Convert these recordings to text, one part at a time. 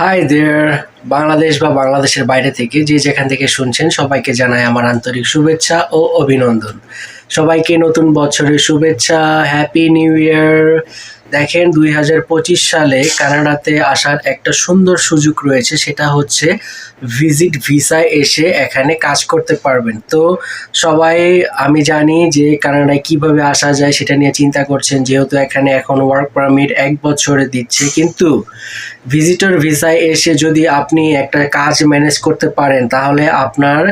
Hi there Bangladesh বা বাংলাদেশের বাইরে থেকে যে যেখান থেকে শুনছেন সবাইকে জানাই আমার আন্তরিক শুভেচ্ছা ও অভিনন্দন। সবাইকে নতুন বছরের শুভেচ্ছা হ্যাপি নিউ ইয়ার দেখেন দুই হাজার পঁচিশ সালে কানাডাতে আসার একটা সুন্দর সুযোগ রয়েছে, সেটা হচ্ছে ভিজিট ভিসায় এসে এখানে কাজ করতে পারবেন। তো সবাই, আমি জানি যে কানাডায় কীভাবে আসা যায় সেটা নিয়ে চিন্তা করছেন, যেহেতু এখানে এখন ওয়ার্ক পারমিট এক বছরে দিচ্ছে। কিন্তু ভিজিটর ভিসায় এসে যদি আপনি একটা কাজ ম্যানেজ করতে পারেন, তাহলে আপনার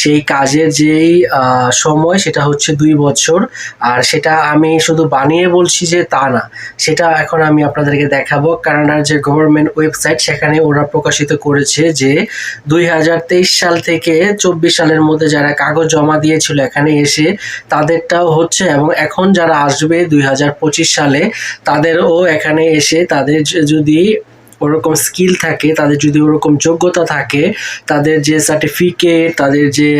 সেই কাজের যেই সময় সেটা হচ্ছে দুই বছর। আর সেটা আমি শুধু বানিয়ে বলছি যে তা না সেটা এখন আমি আপনাদেরকে দেখাবো। কানাডার যে গভর্নমেন্ট ওয়েবসাইট সেখানে ওরা প্রকাশিত করেছে যে দুই হাজার তেইশ সাল থেকে চব্বিশ সালের মধ্যে যারা কাগজ জমা দিয়েছিল এখানে এসে তাদেরটাও হচ্ছে এবং এখন যারা আসবে দুই হাজার পঁচিশ সালে, তাদেরও এখানে এসে তাদের যদি ওরকম স্কিল থাকে, তাদের যদি ওরকম যোগ্যতা থাকে, তাদের যে সার্টিফিকেট তাদের যে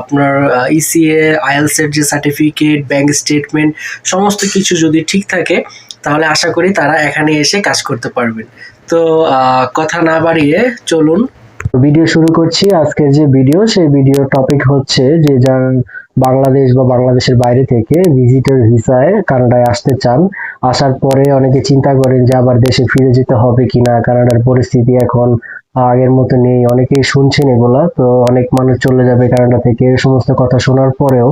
আপনার ইসিএ আইএলসের যে সার্টিফিকেট ব্যাংক স্টেটমেন্ট সমস্ত কিছু যদি ঠিক থাকে তাহলে আশা করি তারা এখানে এসে কাজ করতে পারবেন। তো কথা না বাড়িয়ে চলুন। ভিডিও শুরু করছি। আজকের যে ভিডিও, সেই ভিডিও টপিক হচ্ছে যে যার বাংলাদেশ বা বাংলাদেশের বাইরে থেকে ভিজিটর ভিসায় কানাডায় আসতে চান, আসার পরে অনেকে চিন্তা করেন যে আবার দেশে ফিরে যেতে হবে কিনা, কানাডার পরিস্থিতি এখন আগের মতো নেই। অনেকেই শুনছেন এগুলা, তো অনেক মানুষ চলে যাবে কানাডা থেকে এই সমস্ত কথা শোনার পরেও।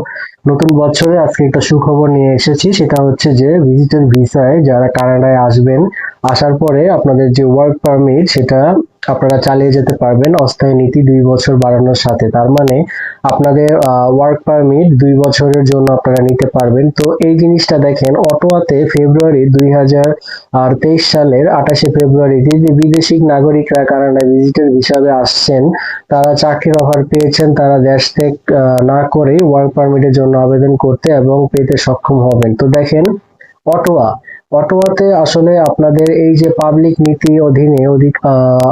নতুন বছরে আজকে একটা সুখবর নিয়ে এসেছি, সেটা হচ্ছে যে ভিজিটর ভিসায় যারা কানাডায় আসবেন, আসার পরে আপনাদের যে ওয়ার্ক পারমিট সেটা আপনারা চালিয়ে যেতে পারবেন অস্থায়ী নীতি দুই বছর বাড়ানোর সাথে। তার মানে আপনাদের ওয়ার্ক পারমিট দুই বছরের জন্য আপনারা নিতে পারবেন। তো এই জিনিসটা দেখেন, অটোয়াতে ফেব্রুয়ারি দুই হাজার তেইশ সালের আঠাশে ফেব্রুয়ারিতে যে বিদেশি নাগরিকরা কানাডায় ভিজিটর হিসাবে আসছেন, তারা চাকরির অফার পেয়েছেন, তারা দেশ ত্যাগ না করেই ওয়ার্ক পারমিটের জন্য আবেদন করতে এবং পেতে সক্ষম হবেন। তো দেখেন, অটোয়া অটোয়াতে আসলে আপনাদের এই যে পাবলিক নীতি অধীনে অধিক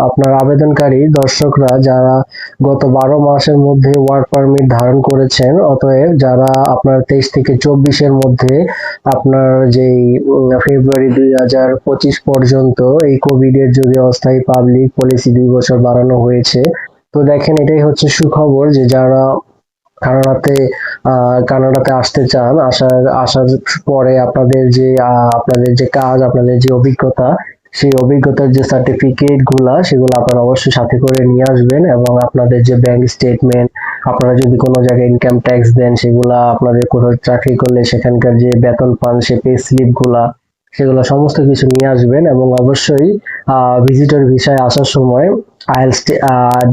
আপনার আবেদনকারী দর্শকরা যারা গত বারো মাসের মধ্যে ওয়ার্ক পারমিট ধারণ করেছেন, অতএব যারা আপনার তেইশ থেকে চব্বিশের মধ্যে আপনার যেই ফেব্রুয়ারি দুই হাজার পঁচিশ পর্যন্ত এই কোভিডের যদি অস্থায়ী পাবলিক পলিসি দুই বছর বাড়ানো হয়েছে, তো দেখেন এটাই হচ্ছে সুখবর যে যারা কানাডাতে কানাডাতে আসতে চান, আসার আসার পরে আপনাদের যে আপনাদের যে কাজ, আপনাদের যে অভিজ্ঞতা, সেই অভিজ্ঞতার যে সার্টিফিকেটগুলা, সেগুলো আপনারা অবশ্যই সাথে করে নিয়ে আসবেন এবং আপনাদের যে ব্যাংক স্টেটমেন্ট আপনারা যদি কোনো জায়গায় ইনকাম ট্যাক্স দেন, সেগুলা আপনাদের কোথাও চাকরি করলে সেখানকার যে বেতন পান, সে পে স্লিপগুলা সেগুলো সমস্ত কিছু নিয়ে আসবেন এবং অবশ্যই ভিজিটর ভিসায় আসার সময় আইএলস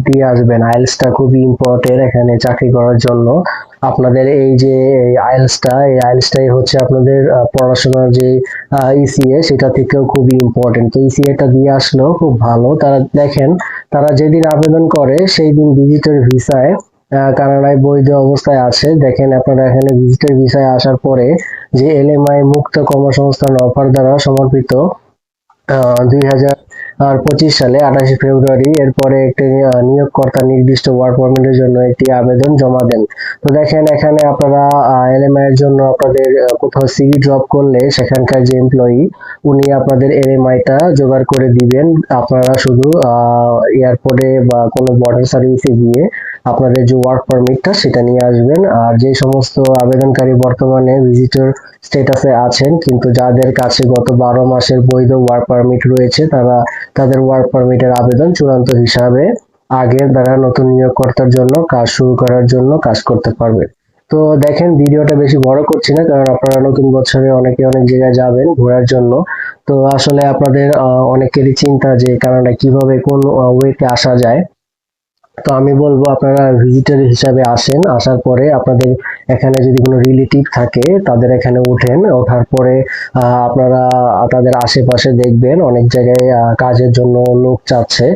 দিয়ে আসবেন। আইএলসটা খুবই ইম্পর্টেন্ট এখানে চাকরি করার জন্য। আপনাদের এই যে আইএলসটা এই আইএলসটাই হচ্ছে আপনাদের পড়াশোনার যে ইসিএ সেটা থেকেও খুবই ইম্পর্টেন্ট তো ইসিএটা দিয়ে আসলেও খুব ভালো। তারা দেখেন, তারা যেদিন আবেদন করে, সেই দিন ভিজিটর ভিসায় কানাডায় বৈধ অবস্থায় আছে। দেখেন আপনারা এখানে ভিজিটর ভিসায় আসার পরে যে এলএমআই মুক্ত কর্মসংস্থান অফার দ্বারা সমর্পিত দুই হাজার আর পঁচিশ সালে আঠাশে ফেব্রুয়ারি এরপরে একটি নিয়োগকর্তা নির্দিষ্ট ওয়ার্ক পারমিটের জন্য একটি আবেদন জমা দেন। তো দেখেন এখানে আপনারা এলএমআই এর জন্য আপনাদের কোথাও সিভি ড্রপ করলে সেখানকার যে এমপ্লয়ি উনি আপনাদের এলএমআই টা জোগাড় করে দিবেন। আপনারা শুধু এয়ারপোর্টে বা কোনো বর্ডার সার্ভিসে গিয়ে আপনাদের যে ওয়ার্ক পারমিটটা সেটা নিয়ে আসবেন। আর যে সমস্ত আবেদনকারী বর্তমানে ভিজিটর স্টেটাসে আছেন, কিন্তু যাদের কাছে গত বারো মাসের বৈধ ওয়ার্ক পারমিট রয়েছে, তারা তাদের ওয়ার্ক পারমিটের আবেদন চূড়ান্ত হিসাবে আগে তারা নতুন নিয়োগকর্তার জন্য কাজ শুরু করার জন্য কাজ করতে পারবে। তো দেখেন, ভিডিওটা বেশি বড় করছি না, কারণ আপনারা নতুন বছরে অনেকে অনেক জায়গায় যাবেন ঘোরার জন্য। তো আসলে আপনাদের অনেকেরই চিন্তা যে কানাডা কীভাবে কোন ওয়েতে আসা যায়। তো আমি বলব আপনারা ভিজিটার হিসাবে আসেন, আসার পরে আপনাদের এখানে যদি কোনো রিলেটিভ থাকে, তাদের এখানে উঠেন, ওঠার পরে আপনারা তাদের আশেপাশে দেখবেন, অনেক জায়গায় কাজের জন্য লোক চাচ্ছে।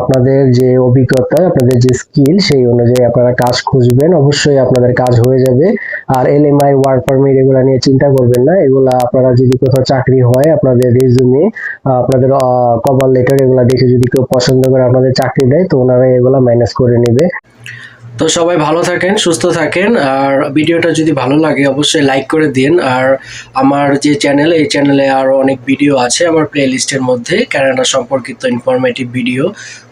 আপনাদের যে অভিজ্ঞতা, আপনাদের যে স্কিল সেই অনুযায়ী আপনারা কাজ খুঁজবেন। অবশ্যই আপনাদের কাজ হয়ে যাবে। আর L M I work permit এগুলা নিয়ে চিন্তা করবেন না। এগুলো আপনারা যদি কোথাও চাকরি হয় আপনাদের রেজুমে আপনাদের কভার লেটার এগুলা দেখে যদি কেউ পছন্দ করে আপনাদের চাকরি দেয়, তো ওনারা এগুলা মাইনাস করে নেবে। তো সবাই ভালো থাকেন, সুস্থ থাকেন, আর ভিডিওটা যদি ভালো লাগে অবশ্যই লাইক করে দিন। আর আমার যে চ্যানেল এই চ্যানেলে আরও অনেক ভিডিও আছে আমার প্লে লিস্টের মধ্যে ক্যানাডা সম্পর্কিত ইনফরমেটিভ ভিডিও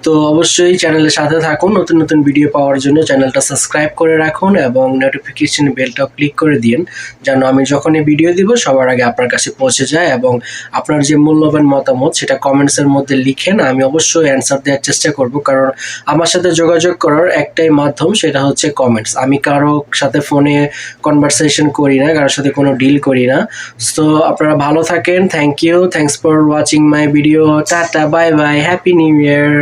তো অবশ্যই চ্যানেলের সাথে থাকুন, নতুন নতুন ভিডিও পাওয়ার জন্য চ্যানেলটা সাবস্ক্রাইব করে রাখুন এবং নোটিফিকেশন বেলটাও ক্লিক করে দিন, যেন আমি যখনই ভিডিও দিব, সবার আগে আপনার কাছে পৌঁছে যায় এবং আপনার যে মূল্যবান মতামত, সেটা কমেন্টসের মধ্যে লিখেন। আমি অবশ্যই অ্যান্সার দেওয়ার চেষ্টা করব, কারণ আমার সাথে যোগাযোগ করার একটাই মাধ্যম সেটা হচ্ছে কমেন্টস আমি কারও সাথে ফোনে কনভারসেশন করি না, কারোর সাথে কোনো ডিল করি না। সো আপনারা ভালো থাকেন thank you thanks for watching my video tata bye bye happy new year